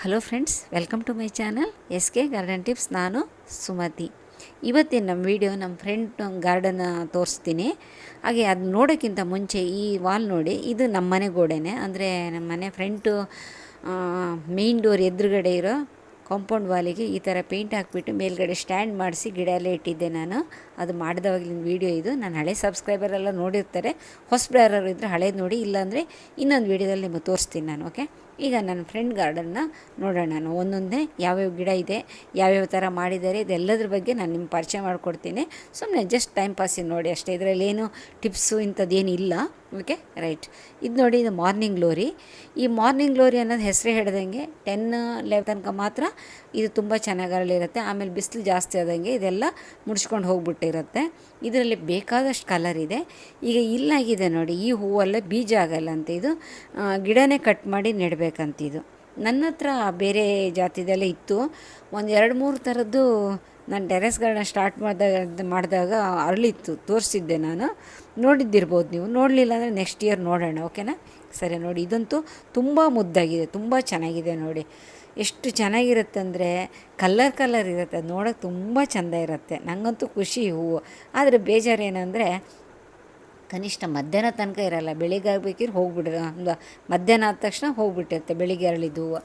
Hello friends welcome to my channel S K garden tips ನಾನು ಸುಮತಿ. ಇವತ್ತಿನ ನಮ್ಮ video ನಮ್ಮ ಫ್ರೆಂಡ್ ಗಾರ್ಡನ್ ತೋರಿಸ್ತೀನಿ. ಹಾಗೆ ಅದು ನೋಡೋಕ್ಕಿಂತ ಮುಂಚೆ ಈ ವಾಲ್ ನೋಡಿ, ಇದು ನಮ್ಮ ಮನೆ ಗೋಡೆನೇ. ಅಂದರೆ ನಮ್ಮ ಮನೆ ಫ್ರಂಟು ಮೇನ್ ಡೋರ್ ಎದುರುಗಡೆ ಇರೋ ಕಾಂಪೌಂಡ್ ವಾಲಿಗೆ ಈ ಥರ ಪೇಂಟ್ ಹಾಕಿಬಿಟ್ಟು ಮೇಲ್ಗಡೆ ಸ್ಟ್ಯಾಂಡ್ ಮಾಡಿಸಿ ಗಿಡ ಎಲ್ಲ ಇಟ್ಟಿದ್ದೆ ನಾನು. ಅದು ಮಾಡಿದವಾಗಲಿನ ವೀಡಿಯೋ ಇದು. ನಾನು ಹಳೆ ಸಬ್ಸ್ಕ್ರೈಬರೆಲ್ಲ ನೋಡಿರ್ತಾರೆ. ಹೊಸಬ್ರು ಇದ್ದರೆ ಹಳೇದು ನೋಡಿ, ಇಲ್ಲಾಂದರೆ ಇನ್ನೊಂದು ವೀಡಿಯೋದಲ್ಲಿ ನಿಮಗೆ ತೋರಿಸ್ತೀನಿ ನಾನು ಓಕೆ ಈಗ ನನ್ನ ಫ್ರೆಂಡ್ ಗಾರ್ಡನ್ನ ನೋಡೋಣ ನಾನು. ಒಂದೊಂದೇ ಯಾವ್ಯಾವ ಗಿಡ ಇದೆ, ಯಾವ್ಯಾವ ಥರ ಮಾಡಿದ್ದಾರೆ, ಇದೆಲ್ಲದ್ರ ಬಗ್ಗೆ ನಾನು ನಿಮ್ಗೆ ಪರಿಚಯ ಮಾಡಿಕೊಡ್ತೀನಿ. ಸುಮ್ಮನೆ ಜಸ್ಟ್ ಟೈಮ್ ಪಾಸಿಗೆ ನೋಡಿ ಅಷ್ಟೇ. ಇದರಲ್ಲಿ ಏನು ಟಿಪ್ಸು ಇಂಥದ್ದೇನು ಇಲ್ಲ ಓಕೆ ರೈಟ್ ಇದು ನೋಡಿ ಇದು ಮಾರ್ನಿಂಗ್ ಗ್ಲೋರಿ ಈ ಮಾರ್ನಿಂಗ್ ಗ್ಲೋರಿ ಅನ್ನೋದು ಹೆಸರು ಹೇಳ್ದಂಗೆ ಟೆನ್ ಲೆವ್ ತನಕ ಮಾತ್ರ ಇದು ತುಂಬ ಚೆನ್ನಾಗಿ ಅರಳಿರುತ್ತೆ. ಆಮೇಲೆ ಬಿಸಿಲು ಜಾಸ್ತಿ ಆದಂಗೆ ಇದೆಲ್ಲ ಮುಡ್ಸ್ಕೊಂಡು ಹೋಗ್ಬಿಟ್ಟಿರುತ್ತೆ ಇದರಲ್ಲಿ ಬೇಕಾದಷ್ಟು ಕಲರ್ ಇದೆ. ಈಗ ಇಲ್ಲಾಗಿದೆ ನೋಡಿ, ಈ ಹೂವಲ್ಲೇ ಬೀಜ ಆಗಲ್ಲ ಅಂತ ಇದು. ಗಿಡನೇ ಕಟ್ ಮಾಡಿ ನೆಡಬೇಕಂತ ಇದು. ನನ್ನ ಹತ್ರ ಬೇರೆ ಜಾತಿದೆಲ್ಲ ಇತ್ತು. ಒಂದು ಎರಡು ಮೂರು ಥರದ್ದು ನಾನು ಟೆರೆಸ್ಗಳನ್ನ ಸ್ಟಾರ್ಟ್ ಮಾಡಿದಾಗ ಮಾಡಿದಾಗ ಅರಳಿತ್ತು, ತೋರಿಸಿದ್ದೆ ನಾನು. ನೋಡಿದ್ದಿರ್ಬೋದು ನೀವು. ನೋಡಲಿಲ್ಲ ಅಂದರೆ ನೆಕ್ಸ್ಟ್ ಇಯರ್ ನೋಡೋಣ ಓಕೆನಾ ಸರಿ ನೋಡಿ, ಇದಂತೂ ತುಂಬ ಮುದ್ದಾಗಿದೆ, ತುಂಬ ಚೆನ್ನಾಗಿದೆ ನೋಡಿ. ಎಷ್ಟು ಚೆನ್ನಾಗಿರುತ್ತೆ ಅಂದರೆ ಕಲ್ಲರ್ ಕಲರ್ ಇರುತ್ತೆ, ನೋಡೋಕೆ ತುಂಬ ಚೆಂದ ಇರುತ್ತೆ. ನನಗಂತೂ ಖುಷಿ ಹೂವು. ಆದರೆ ಬೇಜಾರು ಏನಂದರೆ ಕನಿಷ್ಠ ಮಧ್ಯಾಹ್ನ ತನಕ ಇರಲ್ಲ, ಬೆಳಿಗ್ಗೆ ಆಗ್ಬೇಕಿದ್ರೆ ಹೋಗ್ಬಿಡ ಮಧ್ಯಾಹ್ನ ಆದ ತಕ್ಷಣ ಹೋಗ್ಬಿಟ್ಟಿರುತ್ತೆ ಬೆಳಿಗ್ಗೆ ಅರಳಿದ ಹೂವು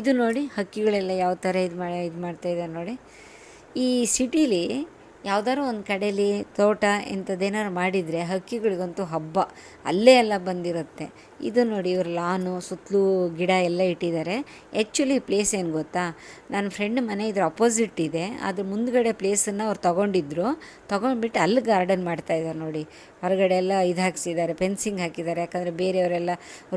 ಇದು ನೋಡಿ ಹಕ್ಕಿಗಳೆಲ್ಲ ಯಾವ ಥರ ಇದು ಮಾಡಿ ಇದು ಮಾಡ್ತಾಯಿದ್ದಾರೆ ನೋಡಿ. ಈ ಸಿಟೀಲಿ ಯಾವ್ದಾದ್ರು ಒಂದು ಕಡೇಲಿ ತೋಟ ಇಂಥದ್ದೇನಾದ್ರು ಮಾಡಿದರೆ ಹಕ್ಕಿಗಳಿಗಂತೂ ಹಬ್ಬ, ಅಲ್ಲೇ ಎಲ್ಲ ಬಂದಿರುತ್ತೆ. ಇದು ನೋಡಿ ಇವ್ರು ಲಾನು ಸುತ್ತಲೂ ಗಿಡ ಎಲ್ಲ ಇಟ್ಟಿದ್ದಾರೆ. ಆ್ಯಕ್ಚುಲಿ ಪ್ಲೇಸ್ ಏನು ಗೊತ್ತಾ? ನನ್ನ ಫ್ರೆಂಡ್ ಮನೆ ಇದ್ರ ಅಪೋಸಿಟ್ ಇದೆ. ಅದ್ರ ಮುಂದ್ಗಡೆ ಪ್ಲೇಸನ್ನು ಅವ್ರು ತೊಗೊಂಡಿದ್ರು. ತೊಗೊಂಡ್ಬಿಟ್ಟು ಅಲ್ಲಿ ಗಾರ್ಡನ್ ಮಾಡ್ತಾಯಿದ್ದಾರೆ ನೋಡಿ. ಹೊರಗಡೆ ಎಲ್ಲ ಇದು ಹಾಕ್ಸಿದ್ದಾರೆ ಫೆನ್ಸಿಂಗ್ ಹಾಕಿದ್ದಾರೆ. ಯಾಕಂದರೆ ಬೇರೆಯವರೆಲ್ಲ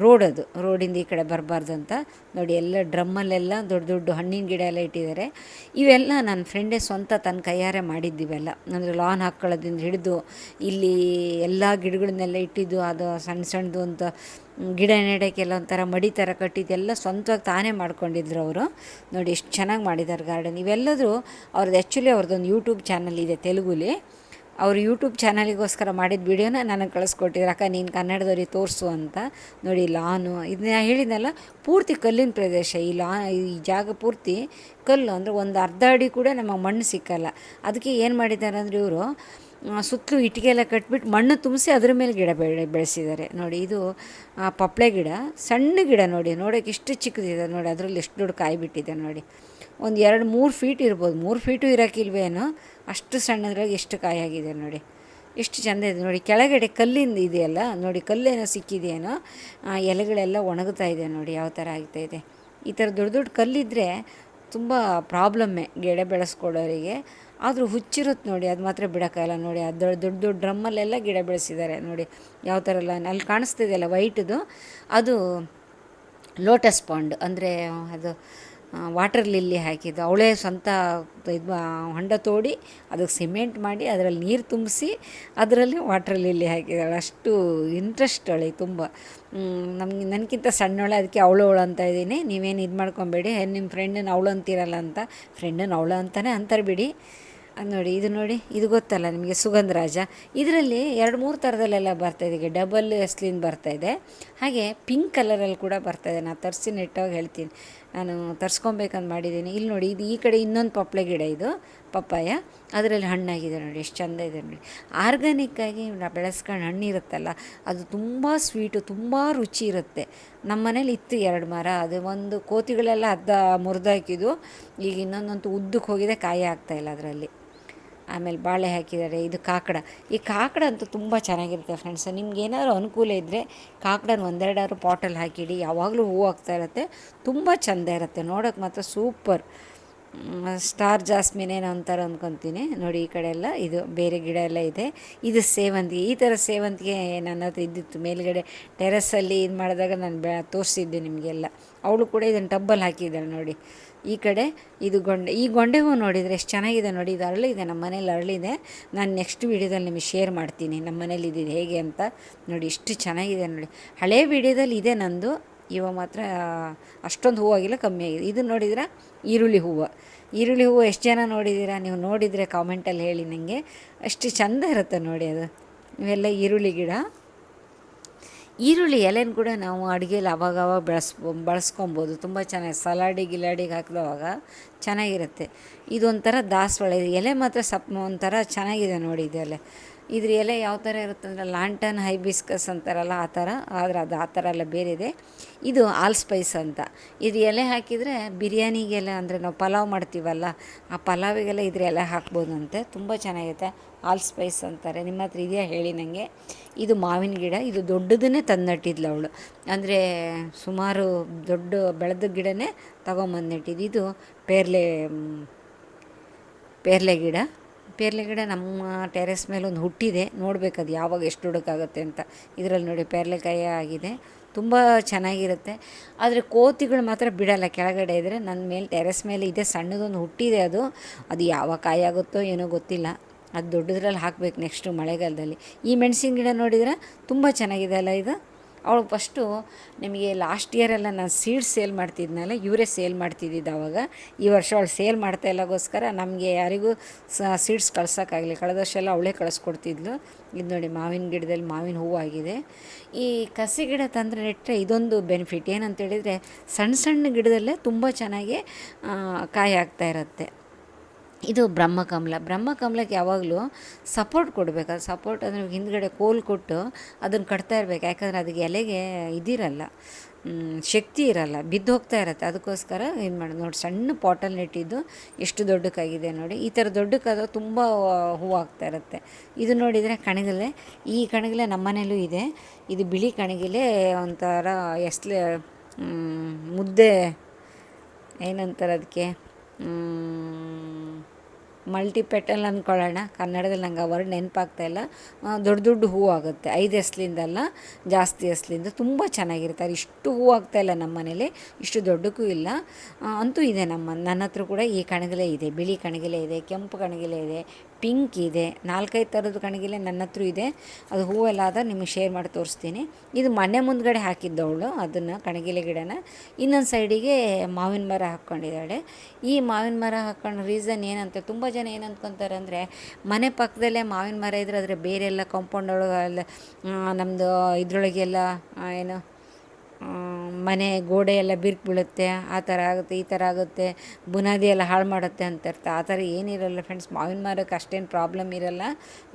ರೋಡ್ ಅದು. ರೋಡಿಂದ ಈ ಕಡೆ ಬರಬಾರ್ದು ಅಂತ. ನೋಡಿ ಎಲ್ಲ ಡ್ರಮ್ಮಲ್ಲೆಲ್ಲ ದೊಡ್ಡ ದೊಡ್ಡ ಹಣ್ಣಿನ ಗಿಡ ಎಲ್ಲ ಇಟ್ಟಿದ್ದಾರೆ. ಇವೆಲ್ಲ ನನ್ನ ಫ್ರೆಂಡೇ ಸ್ವಂತ ತನ್ನ ಕೈಯಾರೆ ಮಾಡಿದ್ದಿವೆಲ್ಲ ಅಂದರೆ ಲಾನ್ ಹಾಕ್ಕೊಳ್ಳೋದ್ರಿಂದ ಹಿಡಿದು ಇಲ್ಲಿ ಎಲ್ಲ ಗಿಡಗಳನ್ನೆಲ್ಲ ಇಟ್ಟಿದ್ದು, ಅದು ಸಣ್ಣ ಸಣ್ಣದು ಅಂತ ಗಿಡ ನೆಡೋಕ್ಕೆಲ್ಲ ಒಂಥರ ಮಡಿ ಥರ ಕಟ್ಟಿದ್ದೆಲ್ಲ ಸ್ವಂತವಾಗಿ ತಾನೇ ಮಾಡ್ಕೊಂಡಿದ್ರು ಅವರು. ನೋಡಿ ಎಷ್ಟು ಚೆನ್ನಾಗಿ ಮಾಡಿದ್ದಾರೆ ಗಾರ್ಡನ್. ಇವೆಲ್ಲದರೂ ಅವ್ರದ್ದು ಆ್ಯಕ್ಚುಲಿ ಅವ್ರದ್ದೊಂದು ಯೂಟ್ಯೂಬ್ ಚಾನಲ್ ಇದೆ ತೆಲುಗುಲಿ. ಅವ್ರು ಯೂಟ್ಯೂಬ್ ಚಾನಲಿಗೋಸ್ಕರ ಮಾಡಿದ ವಿಡಿಯೋನ ನನಗೆ ಕಳಿಸ್ಕೊಟ್ಟಿದ್ರು. ಅಕ್ಕ, ನೀನು ಕನ್ನಡದವ್ರಿಗೆ ತೋರಿಸು ಅಂತ. ನೋಡಿ, ಲಾನು. ಇದನ್ನ ಹೇಳಿದ್ನಲ್ಲ, ಪೂರ್ತಿ ಕಲ್ಲಿನ ಪ್ರದೇಶ. ಈ ಲಾ, ಈ ಜಾಗ ಪೂರ್ತಿ ಕಲ್ಲು ಅಂದರೆ ಒಂದು ಅರ್ಧ ಅಡಿ ಕೂಡ ನಮಗೆ ಮಣ್ಣು ಸಿಕ್ಕಲ್ಲ. ಅದಕ್ಕೆ ಏನು ಮಾಡಿದ್ದಾರೆ ಅಂದರೆ ಇವರು ಸುತ್ತಲೂ ಇಟ್ಟಿಗೆ ಎಲ್ಲ ಕಟ್ಬಿಟ್ಟು ಮಣ್ಣು ತುಂಬಿಸಿ ಅದ್ರ ಮೇಲೆ ಗಿಡ ಬೆಳೆ ಬೆಳೆಸಿದ್ದಾರೆ. ನೋಡಿ, ಇದು ಪಪ್ಳೆ ಗಿಡ, ಸಣ್ಣ ಗಿಡ ನೋಡಿ, ನೋಡೋಕೆ ಎಷ್ಟು ಚಿಕ್ಕದಿದೆ ನೋಡಿ, ಅದರಲ್ಲಿ ಎಷ್ಟು ದೊಡ್ಡ ಕಾಯಿ ಬಿಟ್ಟಿದೆ ನೋಡಿ. ಒಂದು ಎರಡು, ಮೂರು ಫೀಟ್ ಇರ್ಬೋದು, ಮೂರು ಫೀಟು ಇರೋಕ್ಕಿಲ್ವೇನೋ, ಅಷ್ಟು ಸಣ್ಣದ್ರಾಗ ಎಷ್ಟು ಕಾಯಿ ಆಗಿದೆ ನೋಡಿ. ಎಷ್ಟು ಚೆಂದ ಇದೆ ನೋಡಿ, ಕೆಳಗಡೆ ಕಲ್ಲಿಂದ ಇದೆಯಲ್ಲ, ನೋಡಿ, ಕಲ್ಲೇನೋ ಸಿಕ್ಕಿದೆಯೇನೋ ಎಲೆಗಳೆಲ್ಲ ಒಣಗುತ್ತಾ ಇದೆ ನೋಡಿ, ಯಾವ ಥರ ಆಗ್ತಾ ಇದೆ. ಈ ಥರ ದೊಡ್ಡ ದೊಡ್ಡ ಕಲ್ಲಿದ್ದರೆ ತುಂಬ ಪ್ರಾಬ್ಲಮ್ಮೆ ಗಿಡ ಬೆಳೆಸ್ಕೊಡೋರಿಗೆ ಆದರೂ ಹುಚ್ಚಿರುತ್ತೆ ನೋಡಿ, ಅದು ಮಾತ್ರ ಬಿಡೋಕ್ಕಾಗಲ್ಲ ನೋಡಿ, ಅದು ದೊಡ್ಡ ದೊಡ್ಡ ದೊಡ್ಡ ಡ್ರಮ್ಮಲ್ಲೆಲ್ಲ ಗಿಡ ಬೆಳೆಸಿದ್ದಾರೆ ನೋಡಿ, ಯಾವ ಥರ ಎಲ್ಲ ಅಲ್ಲಿ ಕಾಣಿಸ್ತಿದೆಯಲ್ಲ ವೈಟ್ದು, ಅದು ಲೋಟಸ್ ಪಾಂಡ್, ಅಂದರೆ ಅದು ವಾಟರ್ ಲಿಲ್ಲಿ ಹಾಕಿದ್ದು, ಅವಳೇ ಸ್ವಂತ ಇದು ಹೊಂಡ ತೋಡಿ ಅದಕ್ಕೆ ಸಿಮೆಂಟ್ ಮಾಡಿ ಅದರಲ್ಲಿ ನೀರು ತುಂಬಿಸಿ ಅದರಲ್ಲಿ ವಾಟರ್ ಲಿಲ್ಲಿ ಹಾಕಿದ್ದಾಳೆ. ಅಷ್ಟು ಇಂಟ್ರೆಸ್ಟ್ ಅವಳಿ ತುಂಬ. ನಮಗೆ ನನಗಿಂತ ಸಣ್ಣವಳೆ ಅದಕ್ಕೆ ಅವಳು ಅವಳು ಅಂತ ಇದ್ದೀನಿ. ನೀವೇನು ಇದು ಮಾಡ್ಕೊಬೇಡಿ ನಿಮ್ಮ ಫ್ರೆಂಡನ್ನ ಅವಳು ಅಂತೀರಲ್ಲ ಅಂತ ಫ್ರೆಂಡನ್ನ ಅವಳು ಅಂತಲೇ ಅಂತಾರೆ ಬಿಡಿ. ನೋಡಿ, ಇದು ನೋಡಿ, ಇದು ಗೊತ್ತಲ್ಲ ನಿಮಗೆ ಸುಗಂಧರಾಜ ಇದರಲ್ಲಿ ಎರಡು ಮೂರು ಥರದಲ್ಲೆಲ್ಲ ಬರ್ತಾಯಿದೆ ಈಗ ಡಬಲ್ ಎಸ್ಲಿನ್ ಇದೆ. ಹಾಗೆ ಪಿಂಕ್ ಕಲರಲ್ಲಿ ಕೂಡ ಬರ್ತಾಯಿದೆ ನಾನು ತರಿಸಿ ನೆಟ್ಟಾಗಿ ಹೇಳ್ತೀನಿ. ನಾನು ತರ್ಸ್ಕೊಬೇಕಂತ ಮಾಡಿದ್ದೀನಿ. ಇಲ್ಲಿ ನೋಡಿ, ಇದು ಈ ಕಡೆ ಇನ್ನೊಂದು ಪಪ್ಳೆ ಗಿಡ ಇದು, ಪಪ್ಪಾಯ. ಅದರಲ್ಲಿ ಹಣ್ಣಾಗಿದೆ ನೋಡಿ, ಎಷ್ಟು ಚಂದ ಇದೆ ನೋಡಿ. ಆರ್ಗ್ಯಾನಿಕ್ಕಾಗಿ ಬೆಳೆಸ್ಕೊಂಡು ಹಣ್ಣು ಇರುತ್ತಲ್ಲ ಅದು ತುಂಬ ಸ್ವೀಟು ತುಂಬ ರುಚಿ ಇರುತ್ತೆ. ನಮ್ಮ ಮನೇಲಿ ಇತ್ತು ಎರಡು ಮರ, ಅದು ಒಂದು ಕೋತಿಗಳೆಲ್ಲ ಅರ್ಧ ಮುರಿದಾಕಿದ್ದು, ಈಗ ಇನ್ನೊಂದಂತೂ ಉದ್ದಕ್ಕೆ ಹೋಗಿದೆ, ಕಾಯಿ ಆಗ್ತಾಯಿಲ್ಲ ಅದರಲ್ಲಿ. ಆಮೇಲೆ ಬಾಳೆ ಹಾಕಿದ್ದಾರೆ, ಇದು ಕಾಕಡ. ಈ ಕಾಕಡ ಅಂತೂ ತುಂಬ ಚೆನ್ನಾಗಿರುತ್ತೆ ಫ್ರೆಂಡ್ಸ್ ನಿಮ್ಗೆ ಏನಾದರೂ ಅನುಕೂಲ ಇದ್ದರೆ ಕಾಕಡನ ಒಂದೆರಡಾದ್ರು ಪಾಟಲ್ಲಿ ಹಾಕಿಡಿ, ಯಾವಾಗಲೂ ಹೂವು ಆಗ್ತಾ ಇರುತ್ತೆ, ತುಂಬ ಚೆಂದ ಇರುತ್ತೆ. ನೋಡೋಕೆ ಮಾತ್ರ ಸೂಪರ್ ಸ್ಟಾರ್ ಜಾಸ್ಮಿನ್ ಏನೋ ಅಂತಾರೆ ಅಂದ್ಕೊತೀನಿ ನೋಡಿ, ಈ ಕಡೆ ಎಲ್ಲ ಇದು ಬೇರೆ ಗಿಡ ಎಲ್ಲ ಇದೆ. ಇದು ಸೇವಂತಿಗೆ ಈ ಥರ ಸೇವಂತಿಗೆ ನನ್ನ ಹತ್ರ ಇದ್ದಿತ್ತು. ಮೇಲುಗಡೆ ಟೆರೆಸ್ಸಲ್ಲಿ ಇದು ಮಾಡಿದಾಗ ನಾನು ಬೆ, ತೋರಿಸಿದ್ದೆ ನಿಮಗೆಲ್ಲ. ಅವಳು ಕೂಡ ಇದನ್ನು ಟಬ್ಬಲ್ಲಿ ಹಾಕಿದ್ದಾಳೆ ನೋಡಿ. ಈ ಕಡೆ ಇದು ಗೊಂಡೆ, ಈ ಗೊಂಡೆ ಹೂ ನೋಡಿದರೆ ಎಷ್ಟು ಚೆನ್ನಾಗಿದೆ ನೋಡಿ. ಇದು ಅರಳಿದೆ, ನಮ್ಮ ಮನೇಲಿ ಅರಳಿದೆ. ನಾನು ನೆಕ್ಸ್ಟ್ ವೀಡಿಯೋದಲ್ಲಿ ನಿಮಗೆ ಶೇರ್ ಮಾಡ್ತೀನಿ. ನಮ್ಮ ಮನೇಲಿ ಇದ್ದಿದ್ದು ಹೇಗೆ ಅಂತ ನೋಡಿ. ಇಷ್ಟು ಚೆನ್ನಾಗಿದೆ ನೋಡಿ. ಹಳೆ ವೀಡಿಯೋದಲ್ಲಿ ಇದೆ ನಂದು. ಇವಾಗ ಮಾತ್ರ ಅಷ್ಟೊಂದು ಹೂವಾಗಿಲ್ಲ, ಕಮ್ಮಿ ಆಗಿದೆ. ಇದು ನೋಡಿದ್ರೆ ಈರುಳ್ಳಿ ಹೂವು. ಈರುಳ್ಳಿ ಹೂವು ಎಷ್ಟು ಜನ ನೋಡಿದ್ದೀರಾ ನೀವು ನೋಡಿದರೆ ಕಾಮೆಂಟಲ್ಲಿ ಹೇಳಿ ನನಗೆ ಅಷ್ಟು ಚೆಂದ ಇರುತ್ತೆ ನೋಡಿ ಅದು. ಇವೆಲ್ಲ ಈರುಳ್ಳಿ ಗಿಡ. ಈರುಳ್ಳಿ ಎಲೆನ ಕೂಡ ನಾವು ಅಡುಗೆಯಲ್ಲಿ ಅವಾಗವಾಗ ಅವಾಗ ಬೆಳೆಸ್, ಬಳಸ್ಕೊಬೋದು. ತುಂಬ ಚೆನ್ನಾಗಿ, ಸಲಾಡಿ ಗಿಲಾಡಿಗೆ ಹಾಕಿದವಾಗ ಚೆನ್ನಾಗಿರುತ್ತೆ. ಇದೊಂಥರ ದಾಸವಾಳ. ಎಲೆ ಮಾತ್ರ ಸಪ್, ಒಂಥರ ಚೆನ್ನಾಗಿದೆ ನೋಡಿ ಇದು ಎಲೆ. ಇದ್ರ ಎಲೆ ಯಾವ ಥರ ಇರುತ್ತೆ ಅಂದರೆ ಲಾಂಟನ್ ಹೈಬಿಸ್ಕಸ್ ಅಂತಾರಲ್ಲ ಆ ಥರ, ಆದರೆ ಅದು ಆ ಥರ ಎಲ್ಲ ಬೇರೆ ಇದೆ. ಇದು ಆಲ್ ಸ್ಪೈಸ್ ಅಂತ. ಇದು ಎಲೆ ಹಾಕಿದರೆ ಬಿರಿಯಾನಿಗೆಲ್ಲ ಅಂದರೆ ನಾವು ಪಲಾವ್ ಮಾಡ್ತೀವಲ್ಲ, ಆ ಪಲಾವಿಗೆಲ್ಲ ಇದ್ರ ಎಲೆ ಹಾಕ್ಬೋದಂತೆ. ತುಂಬ ಚೆನ್ನಾಗಿರುತ್ತೆ ಆಲ್ ಸ್ಪೈಸ್ ಅಂತಾರೆ. ನಿಮ್ಮ ಹತ್ರ ಇದೆಯಾ ಹೇಳಿ ನನಗೆ ಇದು ಮಾವಿನ ಗಿಡ. ಇದು ದೊಡ್ಡದನ್ನೇ ತಂದು ನಟ್ಟಿದ್ಲು ಅವಳು. ಅಂದರೆ ಸುಮಾರು ದೊಡ್ಡ ಬೆಳೆದ ಗಿಡನೇ ತಗೊಂಬಂದು ನೆಟ್ಟಿದ್ದು ಇದು ಪೇರ್ಲೆ ಪೇರ್ಲೆ ಗಿಡ. ಪೇರ್ಲೆ ಗಿಡ ನಮ್ಮ ಟೆರೆಸ್ ಮೇಲೆ ಒಂದು ಹುಟ್ಟಿದೆ. ನೋಡ್ಬೇಕು ಅದು ಯಾವಾಗ ಎಷ್ಟು ದೊಡ್ಡಕ್ಕಾಗುತ್ತೆ ಅಂತ. ಇದರಲ್ಲಿ ನೋಡಿ ಪೇರ್ಲೆಕಾಯಿ ಆಗಿದೆ. ತುಂಬ ಚೆನ್ನಾಗಿರುತ್ತೆ. ಆದರೆ ಕೋತಿಗಳು ಮಾತ್ರ ಬಿಡಲ್ಲ. ಕೆಳಗಡೆ ಇದ್ದರೆ ನನ್ನ ಮೇಲೆ, ಟೆರೆಸ್ ಮೇಲೆ ಇದೆ. ಸಣ್ಣದೊಂದು ಹುಟ್ಟಿದೆ ಅದು. ಅದು ಯಾವ ಕಾಯಿ ಆಗುತ್ತೋ ಏನೋ ಗೊತ್ತಿಲ್ಲ. ಅದು ದೊಡ್ಡದ್ರಲ್ಲಿ ಹಾಕಬೇಕು ನೆಕ್ಸ್ಟು ಮಳೆಗಾಲದಲ್ಲಿ. ಈ ಮೆಣಸಿನ ಗಿಡ ನೋಡಿದರೆ ತುಂಬ ಚೆನ್ನಾಗಿದೆ ಅಲ್ಲ ಇದು? ಅವಳು ಫಸ್ಟು ನಿಮಗೆ ಲಾಸ್ಟ್ ಇಯರೆಲ್ಲ ನಾನು ಸೀಡ್ ಸೇಲ್ ಮಾಡ್ತಿದ್ನಲ್ಲ, ಇವರೇ ಸೇಲ್ ಮಾಡ್ತಿದ್ದಿದ್ದು ಆವಾಗ ಈ ವರ್ಷ ಅವಳು ಸೇಲ್ ಮಾಡ್ತಾ ಇಲ್ಲಗೋಸ್ಕರ ನಮಗೆ ಯಾರಿಗೂ ಸೀಡ್ಸ್ ಕಳ್ಸೋಕ್ಕಾಗಲಿ ಕಳೆದ ವರ್ಷ ಎಲ್ಲ ಅವಳೇ ಕಳಿಸ್ಕೊಡ್ತಿದ್ಲು. ಇದು ನೋಡಿ ಮಾವಿನ ಗಿಡದಲ್ಲಿ ಮಾವಿನ ಹೂವು ಆಗಿದೆ. ಈ ಕಸಿ ಗಿಡ ತಂದರೆ ನೆಟ್ಟರೆ ಇದೊಂದು ಬೆನಿಫಿಟ್. ಏನಂತ ಹೇಳಿದರೆ ಸಣ್ಣ ಸಣ್ಣ ಗಿಡದಲ್ಲೇ ತುಂಬ ಚೆನ್ನಾಗಿ ಕಾಯಿ ಆಗ್ತಾ ಇರುತ್ತೆ. ಇದು ಬ್ರಹ್ಮಕಮಲ. ಬ್ರಹ್ಮಕಮಲಕ್ಕೆ ಯಾವಾಗಲೂ ಸಪೋರ್ಟ್ ಕೊಡಬೇಕು. ಅದು ಸಪೋರ್ಟ್ ಅಂದರೆ ಹಿಂದ್ಗಡೆ ಕೋಲ್ ಕೊಟ್ಟು ಅದನ್ನು ಕಟ್ತಾ ಇರಬೇಕು. ಯಾಕಂದರೆ ಅದಕ್ಕೆ ಎಲೆಗೆ ಇದಿರಲ್ಲ. ಶಕ್ತಿ ಇರಲ್ಲ. ಬಿದ್ದು ಹೋಗ್ತಾ ಇರತ್ತೆ. ಅದಕ್ಕೋಸ್ಕರ ಏನು ಮಾಡೋದು? ನೋಡಿ, ಸಣ್ಣ ಪಾಟಲ್ಲಿ ನೆಟ್ಟಿದ್ದು ಎಷ್ಟು ದೊಡ್ಡಕ್ಕಾಗಿದೆ ನೋಡಿ. ಈ ಥರ ದೊಡ್ಡಕ್ಕಾದ ತುಂಬ ಹೂವು ಆಗ್ತಾ ಇರುತ್ತೆ. ಇದು ನೋಡಿದರೆ ಕಣಗಿಲೆ, ಈ ಕಣಗಿಲೆ ನಮ್ಮನೇಲೂ ಇದೆ. ಇದು ಬಿಳಿ ಕಣಗಿಲೆ ಒಂಥರ ಎಸ್ಲೆ ಮುದ್ದೆ, ಏನಂತಾರೆ ಅದಕ್ಕೆ? ಮಲ್ಟಿಪೆಟಲ್ ಅಂದ್ಕೊಳ್ಳೋಣ ಕನ್ನಡದಲ್ಲಿ ನಂಗೆ ಆ ವರ್ಡ್ ನೆನಪಾಗ್ತಾ ಇಲ್ಲ. ದೊಡ್ಡ ದೊಡ್ಡ ಹೂವು ಆಗುತ್ತೆ. ಐದು ಎಸ್ಲಿಂದಲ್ಲ ಜಾಸ್ತಿ ಎಸ್ಲಿಂದ ತುಂಬ ಚೆನ್ನಾಗಿರ್ತಾರೆ. ಇಷ್ಟು ಹೂವು ಇಲ್ಲ ನಮ್ಮ ಮನೇಲಿ. ಇಷ್ಟು ದೊಡ್ಡಕ್ಕೂ ಇಲ್ಲ. ಅಂತೂ ಇದೆ ನಮ್ಮ, ನನ್ನ ಹತ್ರ ಕೂಡ ಈ ಕಣಗಿಲೆ ಇದೆ. ಬಿಳಿ ಕಣಗಿಲೆ ಇದೆ, ಕೆಂಪು ಕಣಗಿಲೆ ಇದೆ ಪಿಂಕ್ ಇದೆ. ನಾಲ್ಕೈದು ಥರದ ಕಣಗಿಲೆ ನನ್ನ ಹತ್ರ ಇದೆ. ಅದು ಹೂವೆಲ್ಲ ಆದರೆ ನಿಮಗೆ ಶೇರ್ ಮಾಡಿ ತೋರಿಸ್ತೀನಿ. ಇದು ಮನೆ ಮುಂದ್ಗಡೆ ಹಾಕಿದ್ದವಳು ಅದನ್ನು ಕಣಗಿಲೆ ಗಿಡನ. ಇನ್ನೊಂದು ಸೈಡಿಗೆ ಮಾವಿನ ಮರ ಹಾಕ್ಕೊಂಡಿದ್ದಾಳೆ. ಈ ಮಾವಿನ ಮರ ಹಾಕ್ಕೊಂಡು ರೀಸನ್ ಏನಂತ, ತುಂಬ ಜನ ಏನು ಅಂದರೆ, ಮನೆ ಪಕ್ಕದಲ್ಲೇ ಮಾವಿನ ಮರ ಇದ್ರೆ ಆದರೆ ಬೇರೆ ಎಲ್ಲ ಕಾಂಪೌಂಡ್ ಒಳಗೆ ನಮ್ಮದು ಇದರೊಳಗೆಲ್ಲ ಏನು ಮನೆ ಗೋಡೆ ಎಲ್ಲ ಬಿರ್ಕು ಬೀಳುತ್ತೆ, ಆ ಥರ ಆಗುತ್ತೆ, ಈ ಥರ ಆಗುತ್ತೆ, ಬುನಾದಿ ಎಲ್ಲ ಹಾಳು ಮಾಡುತ್ತೆ ಅಂತ ಇರ್ತ. ಆ ಥರ ಏನಿರಲ್ಲ ಫ್ರೆಂಡ್ಸ್ ಮಾವಿನ ಮರಕ್ಕೆ ಅಷ್ಟೇನು ಪ್ರಾಬ್ಲಮ್ ಇರಲ್ಲ.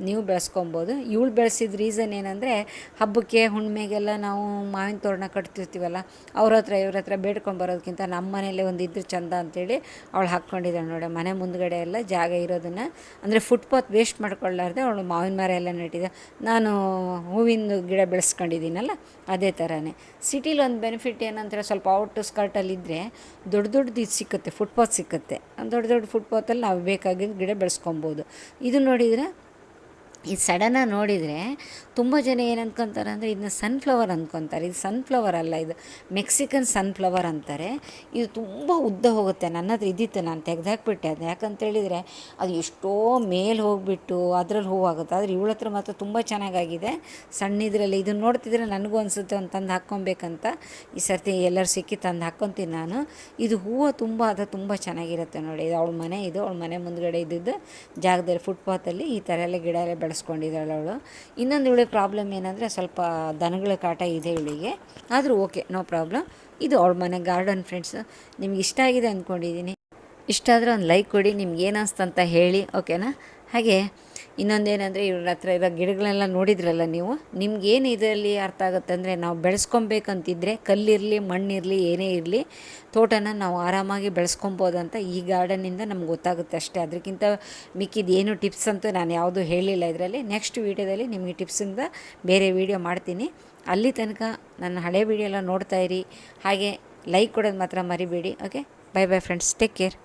ನೀವು ಬೆಳೆಸ್ಕೊಬೋದು. ಇವಳು ಬೆಳೆಸಿದ ರೀಸನ್ ಏನಂದರೆ, ಹಬ್ಬಕ್ಕೆ ಹುಣ್ಣಿಮೆಗೆಲ್ಲ ನಾವು ಮಾವಿನ ತೋರಣ ಕಟ್ತಿರ್ತೀವಲ್ಲ, ಅವ್ರ ಹತ್ರ, ಇವ್ರ ಹತ್ರ ಬೇಡ್ಕೊಂಡು ಬರೋದಕ್ಕಿಂತ ನಮ್ಮ ಮನೆಯಲ್ಲೇ ಒಂದು ಇದ್ರ ಚಂದ ಅಂತೇಳಿ ಅವಳು ಹಾಕ್ಕೊಂಡಿದ್ದಾಳೆ ನೋಡಿ. ಮನೆ ಮುಂದ್ಗಡೆ ಎಲ್ಲ ಜಾಗ ಇರೋದನ್ನು, ಅಂದರೆ ಫುಟ್ಪಾತ್ ವೇಸ್ಟ್ ಮಾಡ್ಕೊಳ್ಳಾರ್ದೆ ಅವಳು ಮಾವಿನ ಮರ ಎಲ್ಲ ನೆಟ್ಟಿದ್ದೆ ನಾನು ಹೂವಿನ ಗಿಡ ಬೆಳೆಸ್ಕೊಂಡಿದ್ದೀನಲ್ಲ, ಅದೇ ಥರನೇ ಸಿಟಿಲಿ ಒಂದು ಬೆನಿಫಿಟ್ ಏನಂದರೆ ಸ್ವಲ್ಪ ಔಟ್ ಸ್ಕರ್ಟಲ್ಲಿದ್ದರೆ ದೊಡ್ಡ ದೊಡ್ಡದು ಇದು ಸಿಕ್ಕುತ್ತೆ ಫುಟ್ಪಾತ್ ಸಿಕ್ಕುತ್ತೆ. ದೊಡ್ಡ ದೊಡ್ಡ ಫುಟ್ಪಾತಲ್ಲಿ ನಾವು ಬೇಕಾಗಿದ್ದ ಗಿಡ ಬೆಳೆಸ್ಕೊಬೋದು. ಇದು ನೋಡಿದರೆ ಇದು ಸಡನ್ನಾಗಿ ನೋಡಿದರೆ ತುಂಬ ಜನ ಏನು ಅಂದ್ಕೊತಾರೆ ಅಂದರೆ ಇದನ್ನ ಸನ್ಫ್ಲವರ್ ಅಂದ್ಕೊತಾರೆ ಇದು ಸನ್ಫ್ಲವರ್ ಅಲ್ಲ, ಇದು ಮೆಕ್ಸಿಕನ್ ಸನ್ಫ್ಲವರ್ ಅಂತಾರೆ. ಇದು ತುಂಬ ಉದ್ದ ಹೋಗುತ್ತೆ. ನನ್ನ ಹತ್ರ ಇದ್ದಿತ್ತು, ನಾನು ತೆಗೆದಾಕ್ಬಿಟ್ಟೆ ಅದು ಯಾಕಂತೇಳಿದರೆ ಅದು ಎಷ್ಟೋ ಮೇಲೆ ಹೋಗಿಬಿಟ್ಟು ಅದರಲ್ಲಿ ಹೂವಾಗುತ್ತೆ ಆದರೆ ಇವಳ ಹತ್ರ ಮಾತ್ರ ತುಂಬ ಚೆನ್ನಾಗಾಗಿದೆ. ಸಣ್ಣ ಇದರಲ್ಲಿ ಇದನ್ನು ನೋಡ್ತಿದ್ರೆ ನನಗೂ ಅನಿಸುತ್ತೆ ಒಂದು ತಂದು ಹಾಕ್ಕೊಬೇಕಂತ. ಈ ಸರ್ತಿ ಎಲ್ಲರೂ ಸಿಕ್ಕಿ ತಂದು ಹಾಕ್ಕೊತೀನಿ ನಾನು. ಇದು ಹೂವು ತುಂಬ, ಅದು ತುಂಬ ಚೆನ್ನಾಗಿರುತ್ತೆ ನೋಡಿ. ಇದು ಅವಳ ಮನೆ ಇದು, ಅವಳ ಮನೆ ಮುಂದ್ಗಡೆ ಇದ್ದಿದ್ದು ಜಾಗದಲ್ಲಿ ಫುಟ್ಪಾತಲ್ಲಿ ಈ ಥರ ಎಲ್ಲ ಗಿಡ ಎಲ್ಲ ಬೆಳೆಸ್ಕೊಂಡಿದ್ದಾಳೆ ಅವಳು. ಇನ್ನೊಂದು ಇವಳಿಗೆ ಪ್ರಾಬ್ಲಮ್ ಏನಂದರೆ ಸ್ವಲ್ಪ ದನಗಳ ಕಾಟ ಇದೆ ಇವಳಿಗೆ. ಆದರೂ ಓಕೆ ನೋ ಪ್ರಾಬ್ಲಮ್ ಇದು ಅವಳ ಮನೆ ಗಾರ್ಡನ್ ಫ್ರೆಂಡ್ಸ್ ನಿಮ್ಗೆ ಇಷ್ಟ ಆಗಿದೆ ಅಂದ್ಕೊಂಡಿದ್ದೀನಿ ಇಷ್ಟ ಆದರೆ ಒಂದು ಲೈಕ್ ಕೊಡಿ, ನಿಮ್ಗೆ ಏನು ಅನ್ಸ್ತಂತ ಹೇಳಿ ಓಕೆನಾ ಹಾಗೆ ಇನ್ನೊಂದೇನೆಂದರೆ ಇವ್ರ ಹತ್ರ ಇರೋ ಗಿಡಗಳೆಲ್ಲ ನೋಡಿದ್ರಲ್ಲ ನೀವು? ನಿಮ್ಗೇನು ಇದರಲ್ಲಿ ಅರ್ಥ ಆಗುತ್ತೆ ಅಂದರೆ ನಾವು ಬೆಳೆಸ್ಕೊಬೇಕಂತಿದ್ರೆ ಕಲ್ಲಿರಲಿ, ಮಣ್ಣಿರಲಿ, ಏನೇ ಇರಲಿ, ತೋಟನ ನಾವು ಆರಾಮಾಗಿ ಬೆಳೆಸ್ಕೊಬೋದಂತ ಈ ಗಾರ್ಡನಿಂದ ನಮ್ಗೆ ಗೊತ್ತಾಗುತ್ತೆ ಅಷ್ಟೇ. ಅದಕ್ಕಿಂತ ಮಿಕ್ಕಿದ ಏನು ಟಿಪ್ಸ್ ಅಂತೂ ನಾನು ಯಾವುದೂ ಹೇಳಿಲ್ಲ ಇದರಲ್ಲಿ. ನೆಕ್ಸ್ಟ್ ವೀಡಿಯೋದಲ್ಲಿ ನಿಮಗೆ ಟಿಪ್ಸಿಂದ ಬೇರೆ ವೀಡಿಯೋ ಮಾಡ್ತೀನಿ. ಅಲ್ಲಿ ತನಕ ನನ್ನ ಹಳೆ ವೀಡಿಯೋ ಎಲ್ಲ ನೋಡ್ತಾ ಇರಿ. ಹಾಗೆ ಲೈಕ್ ಕೊಡೋದು ಮಾತ್ರ ಮರಿಬೇಡಿ okay bye bye friends take care